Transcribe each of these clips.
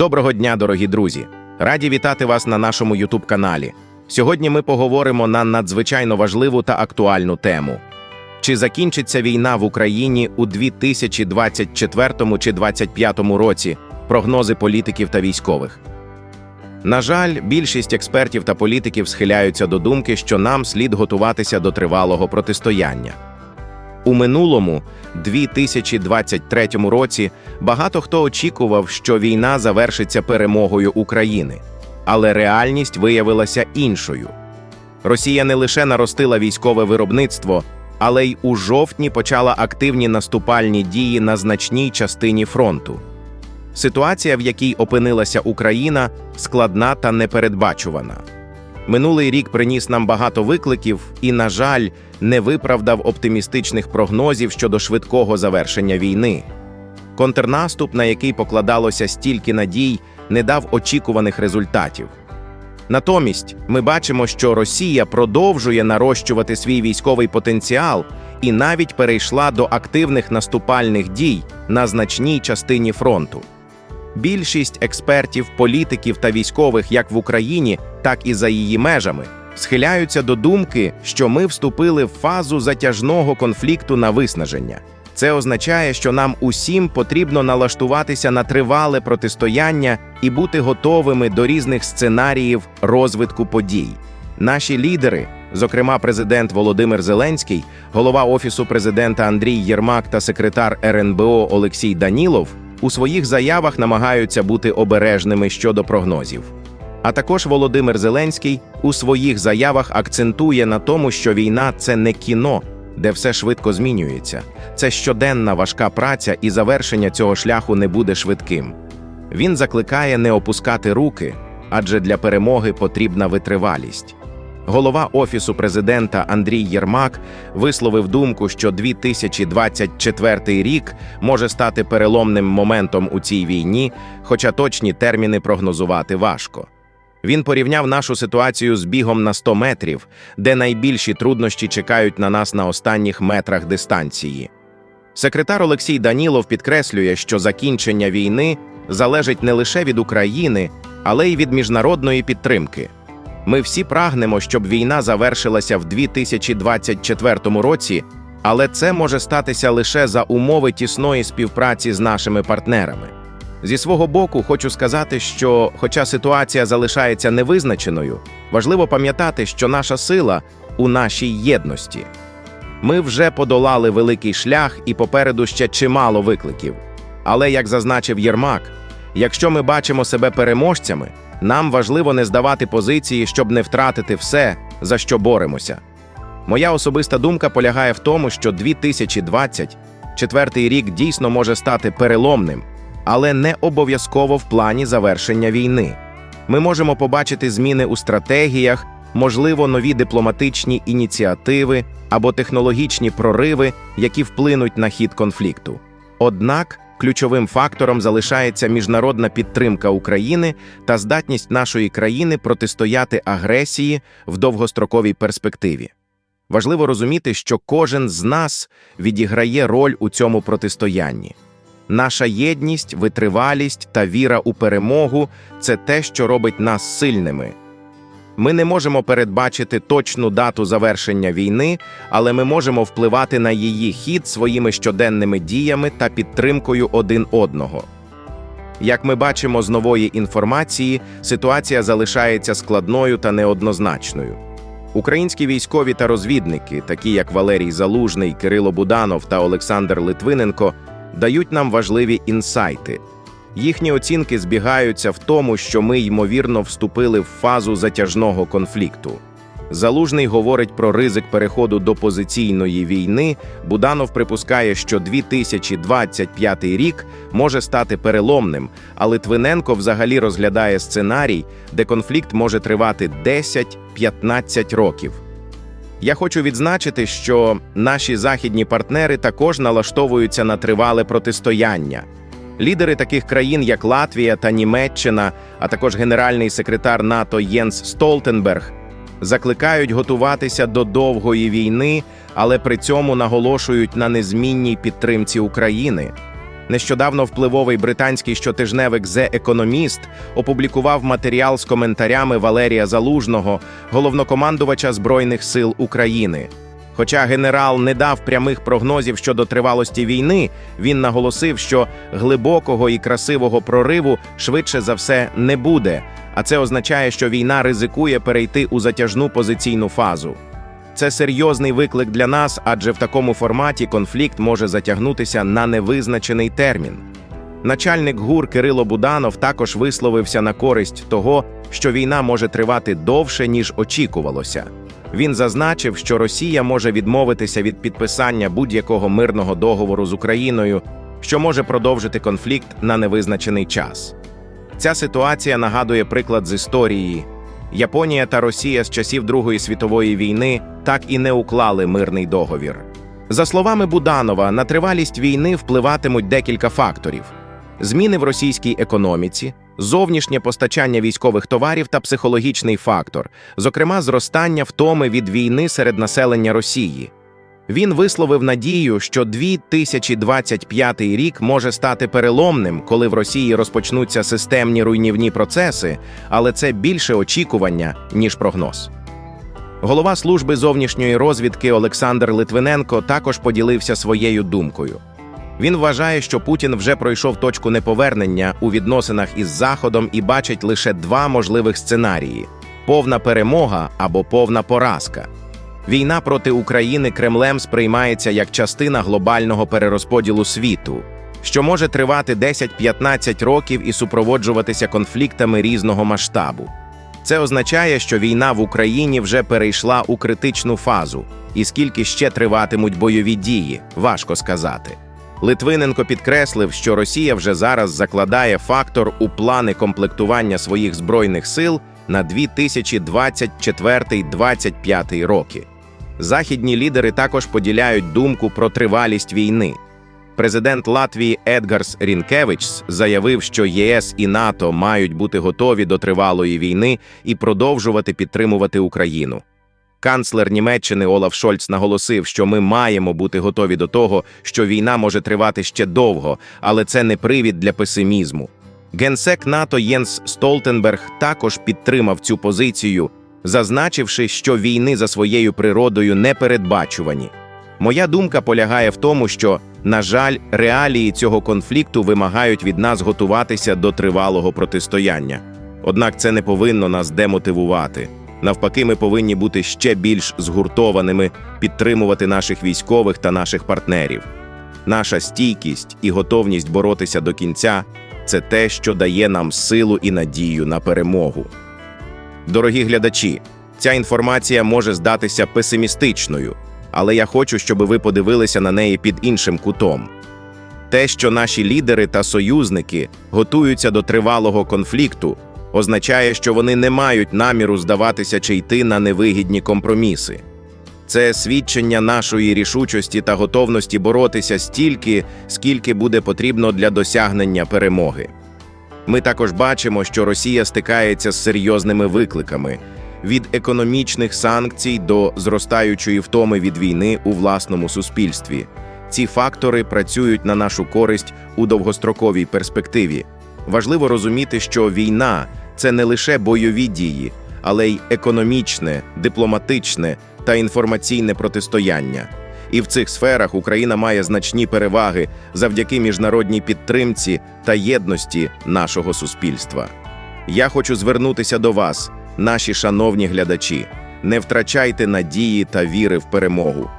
Доброго дня, дорогі друзі! Раді вітати вас на нашому youtube каналі. Сьогодні ми поговоримо на надзвичайно важливу та актуальну тему: чи закінчиться війна в Україні у 2024 чи 2025 році? Прогнози політиків та військових. На жаль, більшість експертів та політиків схиляються до думки, що нам слід готуватися до тривалого протистояння. У минулому, 2023 році, багато хто очікував, що війна завершиться перемогою України, але реальність виявилася іншою. Росія не лише наростила військове виробництво, але й у жовтні почала активні наступальні дії на значній частині фронту. Ситуація, в якій опинилася Україна, складна та непередбачувана. Минулий рік приніс нам багато викликів і, на жаль, не виправдав оптимістичних прогнозів щодо швидкого завершення війни. Контрнаступ, на який покладалося стільки надій, не дав очікуваних результатів. Натомість ми бачимо, що Росія продовжує нарощувати свій військовий потенціал і навіть перейшла до активних наступальних дій на значній частині фронту. Більшість експертів, політиків та військових як в Україні, так і за її межами схиляються до думки, що ми вступили в фазу затяжного конфлікту на виснаження. Це означає, що нам усім потрібно налаштуватися на тривале протистояння і бути готовими до різних сценаріїв розвитку подій. Наші лідери, зокрема президент Володимир Зеленський, голова офісу президента Андрій Єрмак та секретар РНБО Олексій Данілов, у своїх заявах намагаються бути обережними щодо прогнозів. А також Володимир Зеленський у своїх заявах акцентує на тому, що війна це не кіно, де все швидко змінюється. Це щоденна важка праця, і завершення цього шляху не буде швидким. Він закликає не опускати руки, адже для перемоги потрібна витривалість. Голова Офісу президента Андрій Єрмак висловив думку, що 2024 рік може стати переломним моментом у цій війні, хоча точні терміни прогнозувати важко. Він порівняв нашу ситуацію з бігом на 100 метрів, де найбільші труднощі чекають на нас на останніх метрах дистанції. Секретар Олексій Данілов підкреслює, що закінчення війни залежить не лише від України, але й від міжнародної підтримки. Ми всі прагнемо, щоб війна завершилася в 2024 році, але це може статися лише за умови тісної співпраці з нашими партнерами. Зі свого боку, хочу сказати, що, хоча ситуація залишається невизначеною, важливо пам'ятати, що наша сила у нашій єдності. Ми вже подолали великий шлях і попереду ще чимало викликів. Але, як зазначив Єрмак, якщо ми бачимо себе переможцями, нам важливо не здавати позиції, щоб не втратити все, за що боремося. Моя особиста думка полягає в тому, що 2024 рік дійсно може стати переломним, але не обов'язково в плані завершення війни. Ми можемо побачити зміни у стратегіях, можливо, нові дипломатичні ініціативи або технологічні прориви, які вплинуть на хід конфлікту. Однак ключовим фактором залишається міжнародна підтримка України та здатність нашої країни протистояти агресії в довгостроковій перспективі. Важливо розуміти, що кожен з нас відіграє роль у цьому протистоянні. Наша єдність, витривалість та віра у перемогу це те, що робить нас сильними. Ми не можемо передбачити точну дату завершення війни, але ми можемо впливати на її хід своїми щоденними діями та підтримкою один одного. Як ми бачимо з нової інформації, ситуація залишається складною та неоднозначною. Українські військові та розвідники, такі як Валерій Залужний, Кирило Буданов та Олександр Литвиненко, дають нам важливі інсайти. Їхні оцінки збігаються в тому, що ми, ймовірно, вступили в фазу затяжного конфлікту. Залужний говорить про ризик переходу до позиційної війни. Буданов припускає, що 2025 рік може стати переломним, а Литвиненко взагалі розглядає сценарій, де конфлікт може тривати 10-15 років. Я хочу відзначити, що наші західні партнери також налаштовуються на тривале протистояння. Лідери таких країн, як Латвія та Німеччина, а також генеральний секретар НАТО Єнс Столтенберг, закликають готуватися до довгої війни, але при цьому наголошують на незмінній підтримці України. Нещодавно впливовий британський щотижневик The Economist опублікував матеріал з коментарями Валерія Залужного, головнокомандувача Збройних сил України. Хоча генерал не дав прямих прогнозів щодо тривалості війни, він наголосив, що глибокого і красивого прориву швидше за все не буде, а це означає, що війна ризикує перейти у затяжну позиційну фазу. Це серйозний виклик для нас, адже в такому форматі конфлікт може затягнутися на невизначений термін. Начальник ГУР Кирило Буданов також висловився на користь того, що війна може тривати довше, ніж очікувалося. Він зазначив, що Росія може відмовитися від підписання будь-якого мирного договору з Україною, що може продовжити конфлікт на невизначений час. Ця ситуація нагадує приклад з історії. Японія та Росія з часів Другої світової війни так і не уклали мирний договір. За словами Буданова, на тривалість війни впливатимуть декілька факторів: зміни в російській економіці, зовнішнє постачання військових товарів та психологічний фактор, зокрема зростання втоми від війни серед населення Росії. Він висловив надію, що 2025 рік може стати переломним, коли в Росії розпочнуться системні руйнівні процеси, але це більше очікування, ніж прогноз. Голова служби зовнішньої розвідки Олександр Литвиненко також поділився своєю думкою. Він вважає, що Путін вже пройшов точку неповернення у відносинах із Заходом і бачить лише два можливих сценарії: повна перемога або повна поразка. Війна проти України Кремлем сприймається як частина глобального перерозподілу світу, що може тривати 10-15 років і супроводжуватися конфліктами різного масштабу. Це означає, що війна в Україні вже перейшла у критичну фазу, і скільки ще триватимуть бойові дії, важко сказати. Литвиненко підкреслив, що Росія вже зараз закладає фактор у плани комплектування своїх збройних сил на 2024-2025 роки. Західні лідери також поділяють думку про тривалість війни. Президент Латвії Едгарс Рінкевичс заявив, що ЄС і НАТО мають бути готові до тривалої війни і продовжувати підтримувати Україну. Канцлер Німеччини Олаф Шольц наголосив, що ми маємо бути готові до того, що війна може тривати ще довго, але це не привід для песимізму. Генсек НАТО Єнс Столтенберг також підтримав цю позицію, зазначивши, що війни за своєю природою непередбачувані. Моя думка полягає в тому, що, на жаль, реалії цього конфлікту вимагають від нас готуватися до тривалого протистояння. Однак це не повинно нас демотивувати. Навпаки, ми повинні бути ще більш згуртованими, підтримувати наших військових та наших партнерів. Наша стійкість і готовність боротися до кінця це те, що дає нам силу і надію на перемогу. Дорогі глядачі, ця інформація може здатися песимістичною, але я хочу, щоб ви подивилися на неї під іншим кутом. Те, що наші лідери та союзники готуються до тривалого конфлікту, означає, що вони не мають наміру здаватися чи йти на невигідні компроміси. Це свідчення нашої рішучості та готовності боротися стільки, скільки буде потрібно для досягнення перемоги. Ми також бачимо, що Росія стикається з серйозними викликами від економічних санкцій до зростаючої втоми від війни у власному суспільстві. Ці фактори працюють на нашу користь у довгостроковій перспективі. Важливо розуміти, що війна це не лише бойові дії, але й економічне, дипломатичне та інформаційне протистояння. І в цих сферах Україна має значні переваги завдяки міжнародній підтримці та єдності нашого суспільства. Я хочу звернутися до вас, наші шановні глядачі. Не втрачайте надії та віри в перемогу.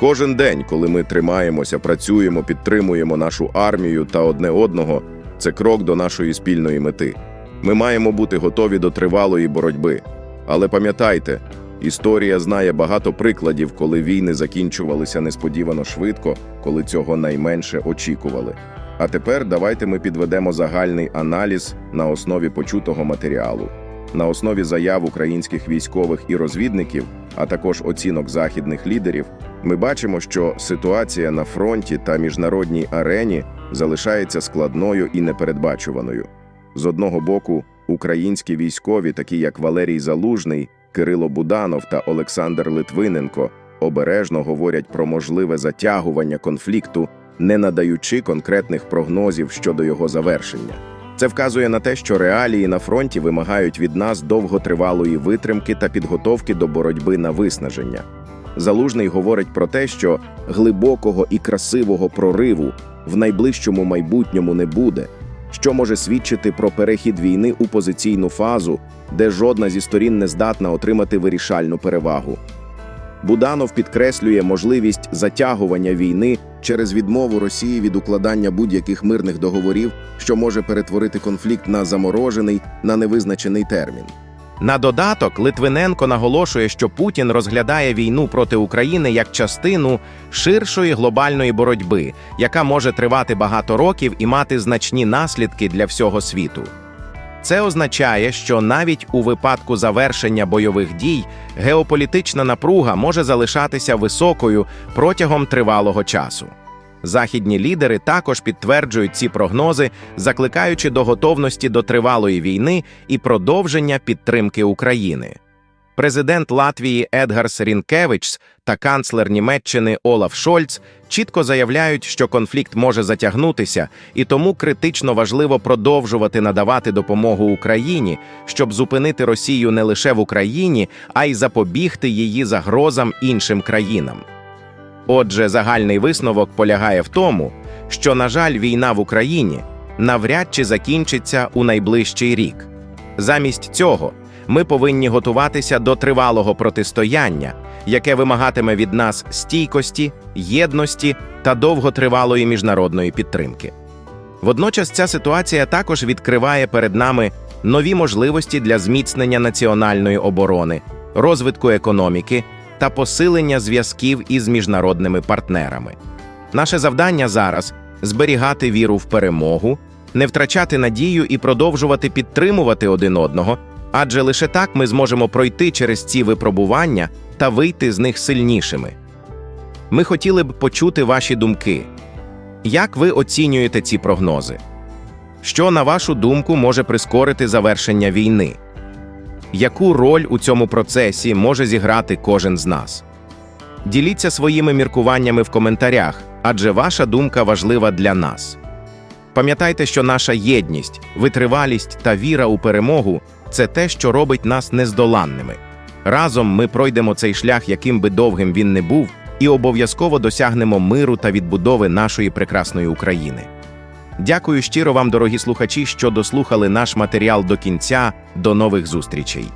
Кожен день, коли ми тримаємося, працюємо, підтримуємо нашу армію та одне одного, це крок до нашої спільної мети. Ми маємо бути готові до тривалої боротьби. Але пам'ятайте, історія знає багато прикладів, коли війни закінчувалися несподівано швидко, коли цього найменше очікували. А тепер давайте ми підведемо загальний аналіз на основі почутого матеріалу, на основі заяв українських військових і розвідників, а також оцінок західних лідерів. Ми бачимо, що ситуація на фронті та міжнародній арені залишається складною і непередбачуваною. З одного боку, українські військові, такі як Валерій Залужний, Кирило Буданов та Олександр Литвиненко, обережно говорять про можливе затягування конфлікту не надаючи конкретних прогнозів щодо його завершення. Це вказує на те, що реалії на фронті вимагають від нас довготривалої витримки та підготовки до боротьби на виснаження. Залужний говорить про те, що глибокого і красивого прориву в найближчому майбутньому не буде, що може свідчити про перехід війни у позиційну фазу, де жодна зі сторін не здатна отримати вирішальну перевагу. Буданов підкреслює можливість затягування війни через відмову Росії від укладання будь-яких мирних договорів, що може перетворити конфлікт на заморожений на невизначений термін. На додаток Литвиненко наголошує, що Путін розглядає війну проти України як частину ширшої глобальної боротьби, яка може тривати багато років і мати значні наслідки для всього світу. Це означає, що навіть у випадку завершення бойових дій геополітична напруга може залишатися високою протягом тривалого часу. Західні лідери також підтверджують ці прогнози, закликаючи до готовності до тривалої війни і продовження підтримки України. Президент Латвії Едгарс Рінкевичс та канцлер Німеччини Олаф Шольц чітко заявляють, що конфлікт може затягнутися, і тому критично важливо продовжувати надавати допомогу Україні, щоб зупинити Росію не лише в Україні, а й запобігти її загрозам іншим країнам. Отже, загальний висновок полягає в тому, що, на жаль, війна в Україні навряд чи закінчиться у найближчий рік. Замість цього ми повинні готуватися до тривалого протистояння, яке вимагатиме від нас стійкості, єдності та довготривалої міжнародної підтримки. Водночас ця ситуація також відкриває перед нами нові можливості для зміцнення національної оборони, розвитку економіки та посилення зв'язків із міжнародними партнерами. Наше завдання зараз зберігати віру в перемогу, не втрачати надію і продовжувати підтримувати один одного, адже лише так ми зможемо пройти через ці випробування та вийти з них сильнішими. Ми хотіли б почути ваші думки. Як ви оцінюєте ці прогнози? Що, на вашу думку, може прискорити завершення війни? Яку роль у цьому процесі може зіграти кожен з нас? Діліться своїми міркуваннями в коментарях, адже ваша думка важлива для нас. Пам'ятайте, що наша єдність, витривалість та віра у перемогу це те, що робить нас нездоланними. Разом ми пройдемо цей шлях, яким би довгим він не був, і обов'язково досягнемо миру та відбудови нашої прекрасної України. Дякую щиро вам, дорогі слухачі, що дослухали наш матеріал до кінця. До нових зустрічей.